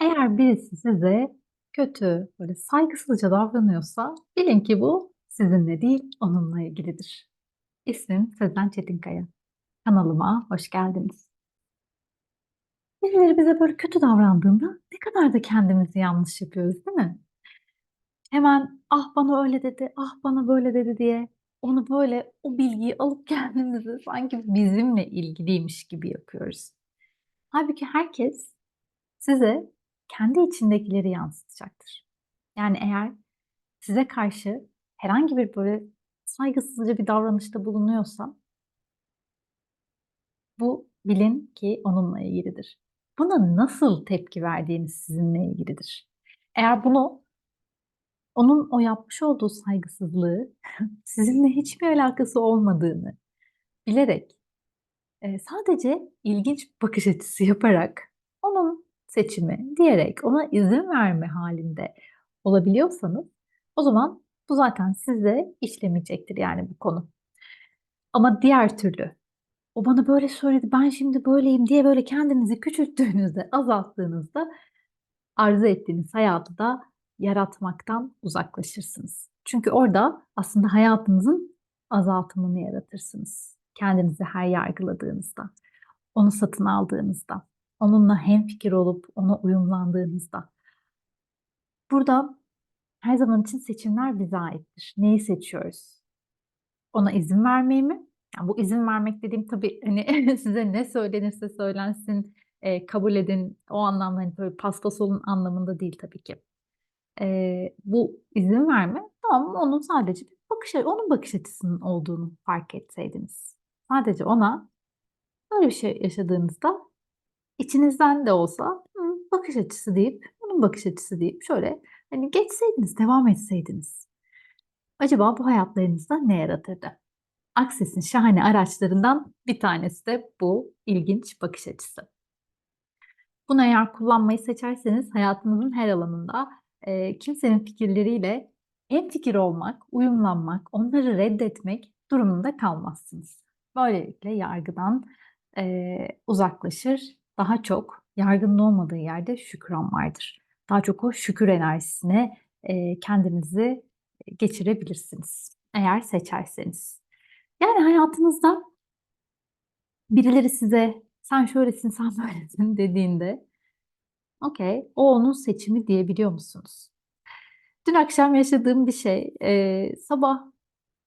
Eğer birisi size kötü, böyle saygısızca davranıyorsa bilin ki bu sizinle değil, onunla ilgilidir. İsmim Sezen Çetinkaya. Kanalıma hoş geldiniz. Birileri bize böyle kötü davrandığında ne kadar da kendimizi yanlış yapıyoruz, değil mi? Hemen ah bana öyle dedi, ah bana böyle dedi diye onu böyle o bilgiyi alıp kendimizi sanki bizimle ilgiliymiş gibi yapıyoruz. Halbuki herkes size kendi içindekileri yansıtacaktır. Yani eğer size karşı herhangi bir böyle saygısızca bir davranışta bulunuyorsa bu bilin ki onunla ilgilidir. Buna nasıl tepki verdiğiniz sizinle ilgilidir. Eğer bunu onun o yapmış olduğu saygısızlığı sizinle hiçbir alakası olmadığını bilerek eee, sadece ilginç bakış açısı yaparak onun seçimi diyerek ona izin verme halinde olabiliyorsanız o zaman bu zaten sizde işlemeyecektir yani bu konu. Ama diğer türlü o bana böyle söyledi, ben şimdi böyleyim diye böyle kendinizi küçülttüğünüzde, azalttığınızda arzu ettiğiniz hayatı da yaratmaktan uzaklaşırsınız. Çünkü orada aslında hayatınızın azaltımını yaratırsınız. Kendinizi her yargıladığınızda, onu satın aldığınızda, onunla hemfikir olup ona uyumlandığınızda. Burada her zaman için seçimler bize aittir. Neyi seçiyoruz? Ona izin vermeyi mi? Yani bu izin vermek dediğim tabii hani size ne söylenirse söylensin eee, kabul edin o anlamda hani böyle paspas olun anlamında değil tabii ki. Eee, bu izin verme tamam onun sadece bir bakış onun bakış açısının olduğunu fark etseydiniz. Sadece ona böyle bir şey yaşadığınızda içinizden de olsa bakış açısı deyip onun bakış açısı deyip şöyle hani geçseydiniz, devam etseydiniz. Acaba bu hayatlarınızda ne yaratırdı? Access'in şahane araçlarından bir tanesi de bu ilginç bakış açısı. Bunu eğer kullanmayı seçerseniz hayatınızın her alanında eee, kimsenin fikirleriyle hemfikir olmak, uyumlanmak, onları reddetmek durumunda kalmazsınız. Böylelikle yargıdan eee, uzaklaşır, daha çok yargının olmadığı yerde şükran vardır. Daha çok o şükür enerjisine eee, kendinizi geçirebilirsiniz eğer seçerseniz. Yani hayatınızda birileri size sen şöylesin, sen böylesin dediğinde okay, o onun seçimi diyebiliyor musunuz? Dün akşam yaşadığım bir şey, eee, sabah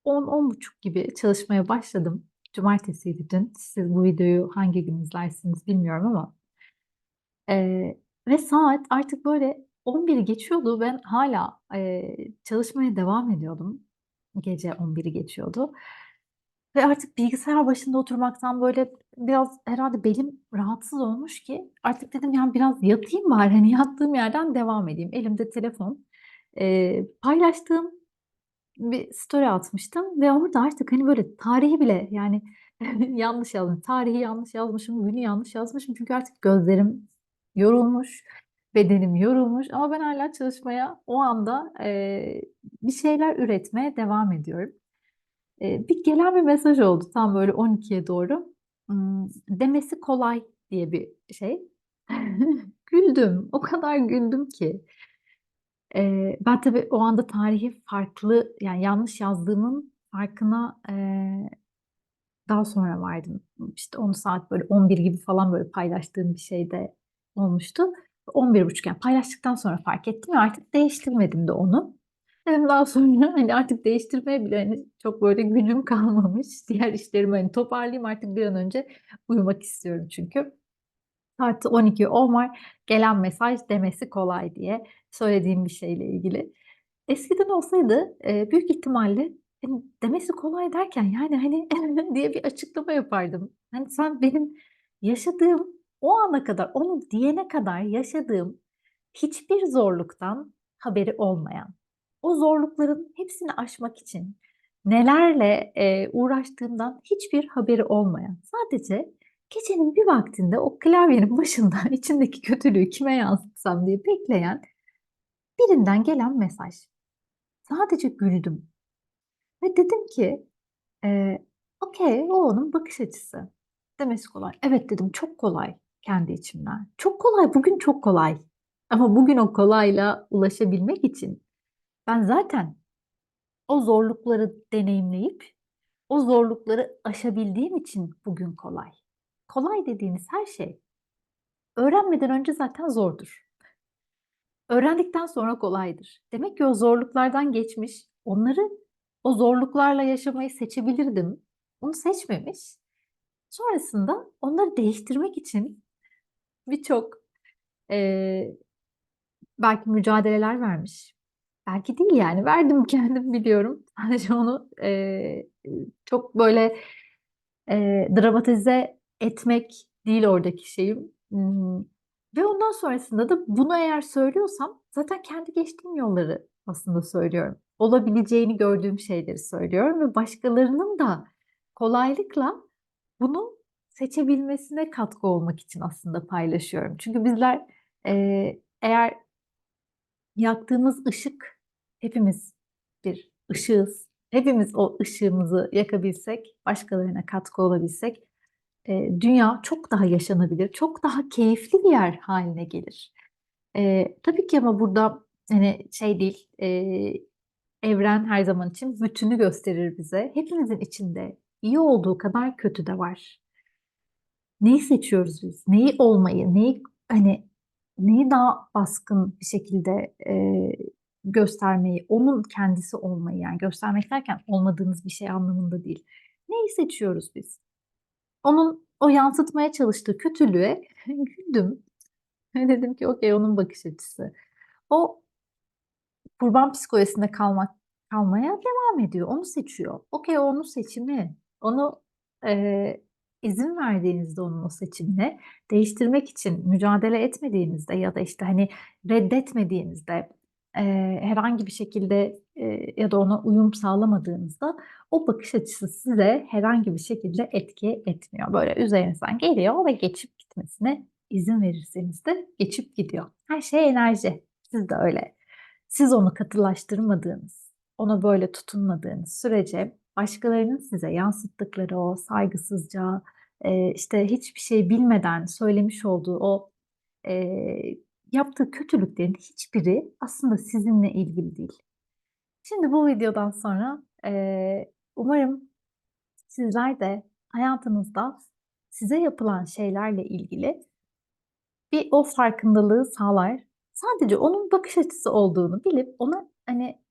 10-10.30 gibi çalışmaya başladım. Cumartesiydi dün. Siz bu videoyu hangi gün izlersiniz bilmiyorum ama. Eee, ve saat artık böyle 11'i geçiyordu. Ben hâlâ, eee, çalışmaya devam ediyordum. Gece 11'i geçiyordu. Ve artık bilgisayar başında oturmaktan böyle biraz herhâlde belim rahatsız olmuş ki artık dedim ya biraz yatayım bari, hani yattığım yerden devam edeyim. Elimde telefon. Eee, paylaştığım bir story atmıştım ve orada artık hani böyle tarihi bile yani yanlış yazmışım. Tarihi yanlış yazmışım, günü yanlış yazmışım. Çünkü artık gözlerim yorulmuş, bedenim yorulmuş ama ben hâlâ çalışmaya o anda, eee, bir şeyler üretmeye devam ediyorum. Eee, bir gelen bir mesaj oldu tam böyle 12'ye doğru. Imm, demesi kolay diye bir şey. Güldüm, o kadar güldüm ki. Eee, ben tabii o anda tarihi farklı, yani yanlış yazdığımın farkına, eee, daha sonra vardım. İşte 10 saat böyle 11 gibi falan böyle paylaştığım bir şey de olmuştu. 11.30 yani paylaştıktan sonra fark ettim ve artık değiştirmedim de onu. Dedim daha sonra hani artık değiştirmeye bile hani çok böyle gücüm kalmamış. Diğer işlerimi hani toparlayayım artık bir an önce uyumak istiyorum çünkü. Saat 12.10 var. Gelen mesaj demesi kolay diye söylediğim bir şeyle ilgili. Eskiden olsaydı, büyük ihtimalle hani demesi kolay derken yani hani diye bir açıklama yapardım. Hani sen benim yaşadığım o ana kadar, onu diyene kadar yaşadığım hiçbir zorluktan haberi olmayan, o zorlukların hepsini aşmak için nelerle, eee, uğraştığımdan hiçbir haberi olmayan, sadece gecenin bir vaktinde o klavyenin başında içindeki kötülüğü kime yansıtsam diye bekleyen birinden gelen mesaj. Sadece güldüm ve dedim ki, eee, okay, o onun bakış açısı. Demesi kolay. Evet dedim, çok kolay kendi içimden. Çok kolay, bugün çok kolay. Ama bugün o kolayla ulaşabilmek için ben zaten o zorlukları deneyimleyip o zorlukları aşabildiğim için bugün kolay. Kolay dediğiniz her şey öğrenmeden önce zaten zordur. Öğrendikten sonra kolaydır. Demek ki o zorluklardan geçmiş, onları o zorluklarla yaşamayı seçebilirdim. Onu seçmemiş. Sonrasında onları değiştirmek için birçok eee, belki mücadeleler vermiş. Belki değil yani verdim kendim biliyorum. Sadece onu eee, çok böyle eee, dramatize etmek değil oradaki şeyim. Hmm, Ve ondan sonrasında da bunu eğer söylüyorsam zaten kendi geçtiğim yolları aslında söylüyorum. Olabileceğini gördüğüm şeyleri söylüyorum ve başkalarının da kolaylıkla bunu seçebilmesine katkı olmak için aslında paylaşıyorum. Çünkü bizler eğer yaktığımız ışık hepimiz bir ışığız. Hepimiz o ışığımızı yakabilsek, başkalarına katkı olabilsek eee, dünya çok daha yaşanabilir, çok daha keyifli bir yer haline gelir. Eee, tabii ki ama burada hani şey değil, eee, evren her zaman için bütünü gösterir bize. Hepimizin içinde iyi olduğu kadar kötü de var. Neyi seçiyoruz biz? Neyi olmayı, neyi hani neyi daha baskın bir şekilde eee, göstermeyi, onun kendisi olmayı yani göstermek derken olmadığınız bir şey anlamında değil. Neyi seçiyoruz biz? Onun o yansıtmaya çalıştığı kötülüğe güldüm. Dedim ki okey onun bakış açısı. O kurban psikolojisinde kalmak kalmaya devam ediyor. Onu seçiyor. Okey onun seçimi. Onu eee, izin verdiğinizde onun o seçimine değiştirmek için mücadele etmediğinizde ya da işte hani reddetmediğinizde eee, herhangi bir şekilde eee, ya da ona uyum sağlamadığınızda o bakış açısı size herhangi bir şekilde etki etmiyor. Böyle üzerinizden geliyor ve geçip gitmesine izin verirseniz de geçip gidiyor. Her şey enerji. Siz de öyle. Siz onu katılaştırmadığınız, ona böyle tutunmadığınız sürece başkalarının size yansıttıkları o saygısızca, eee, işte hiçbir şey bilmeden söylemiş olduğu o eee, yaptığı kötülüklerin hiçbiri aslında sizinle ilgili değil. Şimdi bu videodan sonra eee, umarım sizler de hayatınızda size yapılan şeylerle ilgili bir o farkındalığı sağlar. Sadece onun bakış açısı olduğunu bilip ona hani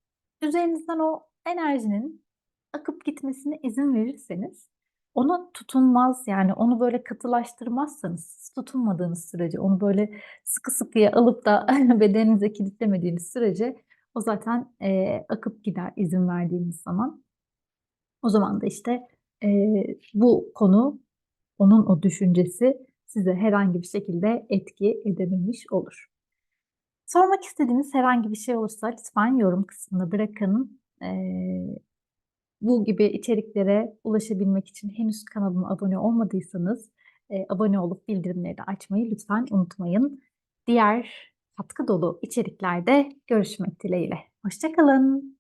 üzerinizden o enerjinin akıp gitmesine izin verirseniz ona tutunmaz yani onu böyle katılaştırmazsanız tutunmadığınız sürece onu böyle sıkı sıkıya alıp da bedeninize kilitlemediğiniz sürece o zaten eee, akıp gider izin verdiğiniz zaman. O zaman da işte eee, bu konu onun o düşüncesi size herhangi bir şekilde etki edememiş olur. Sormak istediğiniz herhangi bir şey olursa lütfen yorum kısmına bırakın. Eee, bu gibi içeriklere ulaşabilmek için henüz kanalıma abone olmadıysanız eee, abone olup bildirimleri de açmayı lütfen unutmayın. Diğer katkı dolu içeriklerde görüşmek dileğiyle. Hoşça kalın.